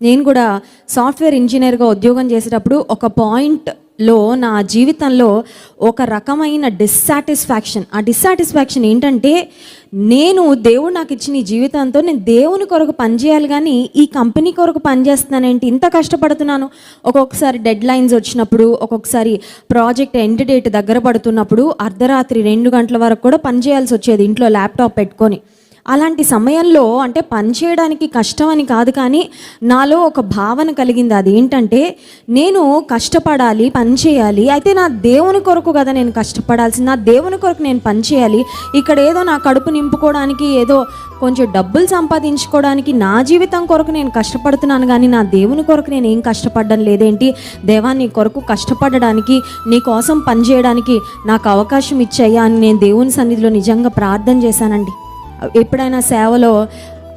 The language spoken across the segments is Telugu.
నేను కూడా సాఫ్ట్వేర్ ఇంజనీర్గా ఉద్యోగం చేసేటప్పుడు ఒక పాయింట్లో నా జీవితంలో ఒక రకమైన డిస్సాటిస్ఫాక్షన్ ఆ డిస్సాటిస్ఫాక్షన్ ఏంటంటే నేను దేవుడు నాకు ఇచ్చిన ఈ జీవితంతో నేను దేవుని కొరకు పనిచేయాలి కానీ ఈ కంపెనీ కొరకు పనిచేస్తున్నానేంటి ఇంత కష్టపడుతున్నాను. ఒక్కొక్కసారి డెడ్ లైన్స్ వచ్చినప్పుడు ఒక్కొక్కసారి ప్రాజెక్ట్ ఎండ్ డేట్ దగ్గర పడుతున్నప్పుడు అర్ధరాత్రి రెండు గంటల వరకు కూడా పనిచేయాల్సి వచ్చేది ఇంట్లో ల్యాప్టాప్ పెట్టుకొని. అలాంటి సమయంలో అంటే పని చేయడానికి కష్టం అని కాదు కానీ నాలో ఒక భావన కలిగింది అది ఏంటంటే నేను కష్టపడాలి పని చేయాలి. అయితే నా దేవుని కొరకు కదా నేను కష్టపడాల్సింది. నా దేవుని కొరకు నేను పని చేయాలి. ఇక్కడ ఏదో నా కడుపు నింపుకోవడానికి ఏదో కొంచెం డబ్బులు సంపాదించుకోవడానికి నా జీవితం కొరకు నేను కష్టపడుతున్నాను కానీ నా దేవుని కొరకు నేను ఏం కష్టపడడం లేదేంటి? దేవా నీ కొరకు కష్టపడడానికి నీ కోసం పని చేయడానికి నాకు అవకాశం ఇచ్చాయా అని నేను దేవుని సన్నిధిలో నిజంగా ప్రార్థన చేశానండి. ఎప్పుడైనా సేవలో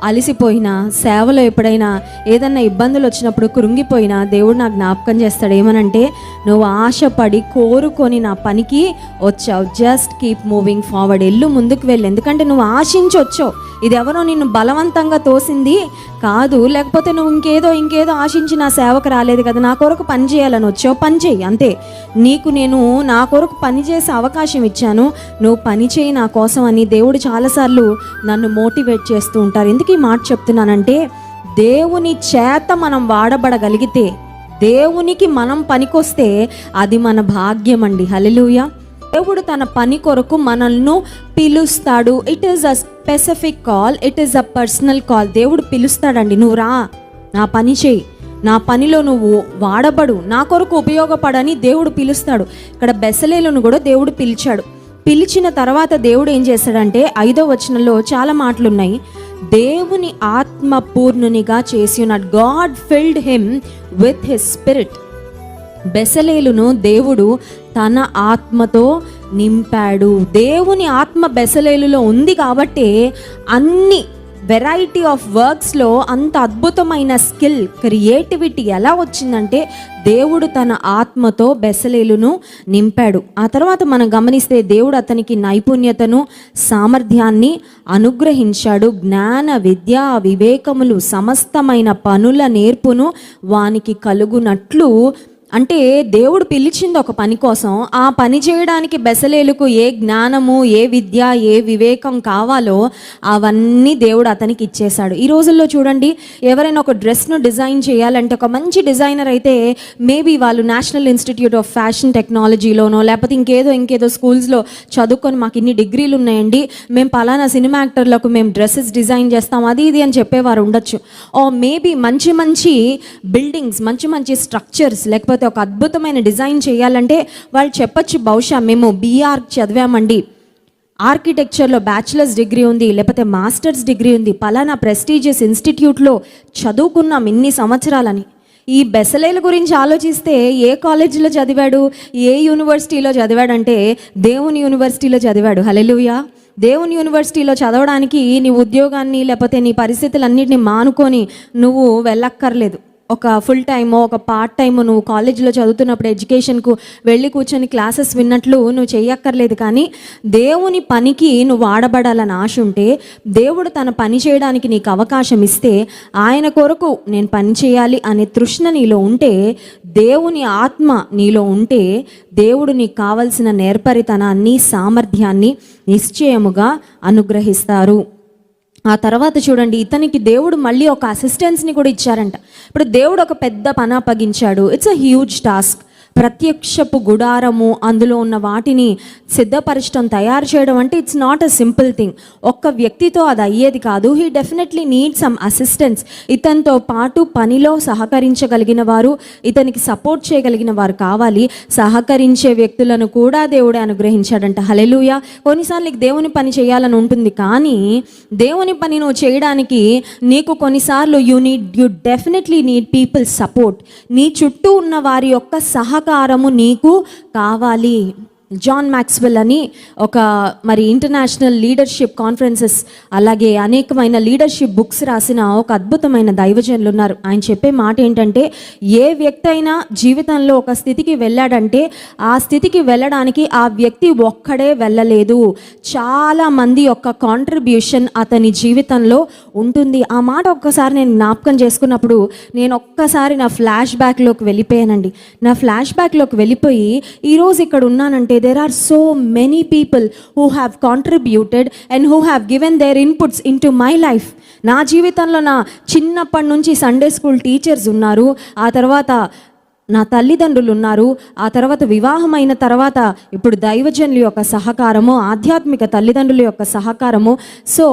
అలసిపోయినా సేవలో ఎప్పుడైనా ఏదన్నా ఇబ్బందులు వచ్చినప్పుడు కృంగిపోయినా దేవుడు నాకు జ్ఞాపకం చేస్తాడు. ఏమనంటే నువ్వు ఆశపడి కోరుకొని నా పనికి వచ్చావు. జస్ట్ కీప్ మూవింగ్ ఫార్వర్డ్ ఎల్లు ముందుకు వెళ్ళి. ఎందుకంటే నువ్వు ఆశించి వచ్చావు ఇది ఎవరో నిన్ను బలవంతంగా తోసింది కాదు లేకపోతే నువ్వు ఇంకేదో ఇంకేదో ఆశించి నా సేవకు రాలేదు కదా. నా కొరకు పని చేయాలని వచ్చావు. పని చేయి అంతే. నీకు నేను నా కొరకు పని చేసే అవకాశం ఇచ్చాను. నువ్వు పని చేయి నా కోసం అని దేవుడు చాలాసార్లు నన్ను మోటివేట్ చేస్తూ ఉంటారు. ఎందుకు ఈ మాట చెప్తున్నానంటే దేవుని చేత మనం వాడబడగలిగితే దేవునికి మనం పనికొస్తే అది మన భాగ్యం అండి హలెలుయా దేవుడు తన పని కొరకు మనల్ని పిలుస్తాడు. It is a specific call it is a personal call దేవుడు పిలుస్తాడండి. నువ్వు రా. నా పని చేయి. నా పనిలో నువ్వు వాడబడు. నా కొరకు ఉపయోగపడని దేవుడు పిలుస్తాడు. ఇక్కడ బెసలేలను కూడా దేవుడు పిలిచాడు. పిలిచిన తర్వాత దేవుడు ఏం చేశాడంటే ఐదో వచనంలో చాలా మాటలు ఉన్నాయి దేవుని ఆత్మ పూర్ణునిగా చేసి ఉన్నాడు. God filled him with his spirit బెసలేలును దేవుడు తన ఆత్మతో నింపాడు. దేవుని ఆత్మ బెసలేలులో ఉంది కాబట్టి అన్ని వెరైటీ ఆఫ్ వర్క్స్లో అంత అద్భుతమైన స్కిల్ క్రియేటివిటీ ఎలా వచ్చిందంటే దేవుడు తన ఆత్మతో బెసలేలును నింపాడు. ఆ తర్వాత మనం గమనిస్తే దేవుడు అతనికి నైపుణ్యతను సామర్థ్యాన్ని అనుగ్రహించాడు. జ్ఞాన విద్య వివేకములు సమస్తమైన పనుల నేర్పును వానికి కలుగునట్లు అంటే దేవుడు పిలిచింది ఒక పని కోసం ఆ పని చేయడానికి బెసలేలకు ఏ జ్ఞానము ఏ విద్య ఏ వివేకం కావాలో అవన్నీ దేవుడు అతనికి ఇచ్చేశాడు. ఈ రోజుల్లో చూడండి ఎవరైనా ఒక డ్రెస్ను డిజైన్ చేయాలంటే ఒక మంచి డిజైనర్ అయితే మేబీ వాళ్ళు నేషనల్ ఇన్స్టిట్యూట్ ఆఫ్ ఫ్యాషన్ టెక్నాలజీలోనో లేకపోతే ఇంకేదో ఇంకేదో స్కూల్స్లో చదువుకొని మాకు ఇన్ని డిగ్రీలు ఉన్నాయండి మేము పలానా సినిమా యాక్టర్లకు మేము డ్రెస్సెస్ డిజైన్ చేస్తాం అది ఇది అని చెప్పేవారు ఉండొచ్చు. ఓ మేబీ మంచి మంచి బిల్డింగ్స్ మంచి మంచి స్ట్రక్చర్స్ లేకపోతే ఒక అద్భుతమైన డిజైన్ చేయాలంటే వాళ్ళు చెప్పచ్చు బహుశా మేము బీఆర్ చదివామండి. ఆర్కిటెక్చర్లో బ్యాచిలర్స్ డిగ్రీ ఉంది లేకపోతే మాస్టర్స్ డిగ్రీ ఉంది పలానా ప్రెస్టీజియస్ ఇన్స్టిట్యూట్లో చదువుకున్నాం ఇన్ని సంవత్సరాలని. ఈ బెసలేల గురించి ఆలోచిస్తే ఏ కాలేజీలో చదివాడు ఏ యూనివర్సిటీలో చదివాడంటే దేవుని యూనివర్సిటీలో చదివాడు. హలెలుయా దేవుని యూనివర్సిటీలో చదవడానికి నీ ఉద్యోగాన్ని లేకపోతే నీ పరిస్థితులన్నింటినీ మానుకొని నువ్వు వెళ్ళక్కర్లేదు. ఒక ఫుల్ టైమో ఒక పార్ట్ టైమో నువ్వు కాలేజీలో చదువుతున్నప్పుడు ఎడ్యుకేషన్కు వెళ్ళి కూర్చొని క్లాసెస్ విన్నట్లు నువ్వు చేయక్కర్లేదు కానీ దేవుని పనికి నువ్వు వాడబడాలని ఆశ ఉంటే దేవుడు తన పని చేయడానికి నీకు అవకాశం ఇస్తే ఆయన కొరకు నేను పని చేయాలి అనే తృష్ణ నీలో ఉంటే దేవుని ఆత్మ నీలో ఉంటే దేవుడు నీకు కావలసిన నేర్పరితనాన్ని సామర్థ్యాన్ని నిశ్చయముగా అనుగ్రహిస్తారు. ఆ తర్వాత చూడండి ఇతనికి దేవుడు మళ్ళీ ఒక అసిస్టెన్స్ని కూడా ఇచ్చారంట. ఇప్పుడు దేవుడు ఒక పెద్ద పని అప్పగించాడు. ఇట్స్ అ హ్యూజ్ టాస్క్ ప్రత్యక్షపు గుడారము అందులో ఉన్న వాటిని సిద్ధపరచడం తయారు చేయడం అంటే it's not a simple thing ఒక్క వ్యక్తితో అది అయ్యేది కాదు. He definitely need some assistance ఇతనితో పాటు పనిలో సహకరించగలిగిన వారు ఇతనికి సపోర్ట్ చేయగలిగిన వారు కావాలి. సహకరించే వ్యక్తులను కూడా దేవుడే అనుగ్రహించాడంట. హలెలుయ కొన్నిసార్లు నీకు దేవుని పని చేయాలని ఉంటుంది కానీ దేవుని పని నువ్వు చేయడానికి నీకు కొన్నిసార్లు you need you definitely need people support నీ చుట్టూ ఉన్న వారి యొక్క సహకారము నీకు కావాలి. జాన్ మ్యాక్స్వెల్ అని ఒక మరి ఇంటర్నేషనల్ లీడర్షిప్ కాన్ఫరెన్సెస్ అలాగే అనేకమైన లీడర్షిప్ బుక్స్ రాసిన ఒక అద్భుతమైన దైవజనులు ఉన్నారు. ఆయన చెప్పే మాట ఏంటంటే ఏ వ్యక్తి అయినా జీవితంలో ఒక స్థితికి వెళ్ళాడంటే ఆ స్థితికి వెళ్ళడానికి ఆ వ్యక్తి ఒక్కడే వెళ్ళలేదు. చాలా మంది యొక్క కాంట్రిబ్యూషన్ అతని జీవితంలో ఉంటుంది. ఆ మాట ఒక్కసారి నేను జ్ఞాపకం చేసుకున్నప్పుడు నేను ఒక్కసారి నా ఫ్లాష్ బ్యాక్లోకి వెళ్ళిపోయానండి. నా ఫ్లాష్ బ్యాక్లోకి వెళ్ళిపోయి ఈరోజు ఇక్కడ ఉన్నానంటే there are so many people who have contributed and who have given their inputs into my life నా జీవితంలో నా చిన్నప్పటి నుంచి సండే స్కూల్ టీచర్స్ ఉన్నారు. ఆ తర్వాత నా తల్లిదండ్రులు ఉన్నారు. ఆ తర్వాత వివాహమైన తర్వాత ఇప్పుడు దైవజనుల యొక్క సహకారము ఆధ్యాత్మిక తల్లిదండ్రుల యొక్క సహకారము. సో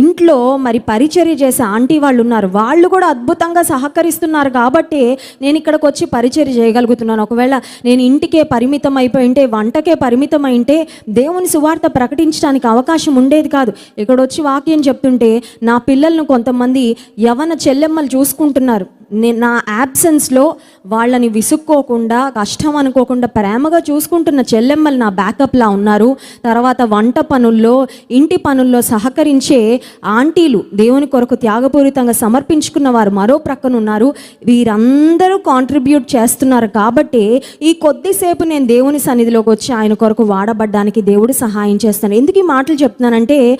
ఇంట్లో మరి పరిచర్య చేసే ఆంటీ వాళ్ళు ఉన్నారు వాళ్ళు కూడా అద్భుతంగా సహకరిస్తున్నారు కాబట్టి నేను ఇక్కడికి వచ్చి పరిచర్య చేయగలుగుతున్నాను. ఒకవేళ నేను ఇంటికే పరిమితం అయిపోయి ఉంటే వంటకే పరిమితం అయింటే దేవుని సువార్త ప్రకటించడానికి అవకాశం ఉండేది కాదు. ఇక్కడ వచ్చి వాక్యం చెప్తుంటే నా పిల్లలను కొంతమంది యవన చెల్లెమ్మలు చూసుకుంటున్నారు. నా యాబ్సెన్స్లో వాళ్ళని విసుక్కోకుండా కష్టం అనుకోకుండా ప్రేమగా చూసుకుంటున్న చెల్లెమ్మలు నా బ్యాకప్లా ఉన్నారు. తర్వాత వంట పనుల్లో ఇంటి పనుల్లో సహకరించే ఆంటీలు దేవుని కొరకు త్యాగపూరితంగా సమర్పించుకున్న వారు మరో ప్రక్కన ఉన్నారు వీరందరూ కాంట్రిబ్యూట్ చేస్తున్నారు కాబట్టి ఈ కొద్దిసేపు నేను దేవుని సన్నిధిలోకి వచ్చి ఆయన కొరకు వాడబడ్డానికి దేవుడు సహాయం చేస్తాను ఎందుకు ఈ మాటలు చెప్తున్నానంటే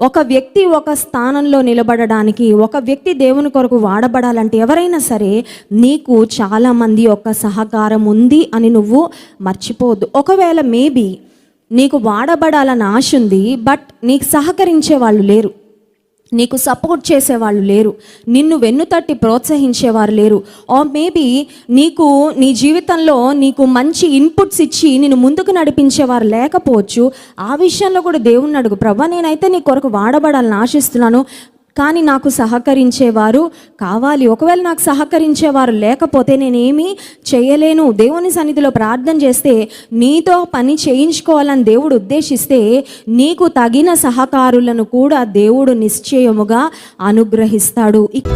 ఒక వ్యక్తి ఒక స్థానంలో నిలబడడానికి ఒక వ్యక్తి దేవుని కొరకు వాడబడాలంటే ఎవరైనా సరే నీకు చాలామంది యొక్క సహకారం ఉంది అని నువ్వు మర్చిపోవద్దు. ఒకవేళ మేబీ నీకు వాడబడాలని ఆశ ఉంది బట్ నీకు సహకరించే వాళ్ళు లేరు. నీకు సపోర్ట్ చేసేవాళ్ళు లేరు. నిన్ను వెన్నుతట్టి ప్రోత్సహించేవారు లేరు. ఆర్ మేబీ నీకు నీ జీవితంలో నీకు మంచి ఇన్పుట్స్ ఇచ్చి నేను ముందుకు నడిపించేవారు లేకపోవచ్చు. ఆ విషయంలో కూడా దేవుణ్ణి అడుగు. ప్రభా నేనైతే నీ కొరకు వాడబడాలని ఆశిస్తున్నాను. కానీ నాకు సహకరించేవారు కావాలి. ఒకవేళ నాకు సహకరించేవారు లేకపోతే నేనేమీ చేయలేను. దేవుని సన్నిధిలో ప్రార్థన చేస్తే నీతో పని చేయించుకోవాలని దేవుడు ఉద్దేశిస్తే నీకు తగిన సహకారులను కూడా దేవుడు నిశ్చయముగా అనుగ్రహిస్తాడు. ఇక్-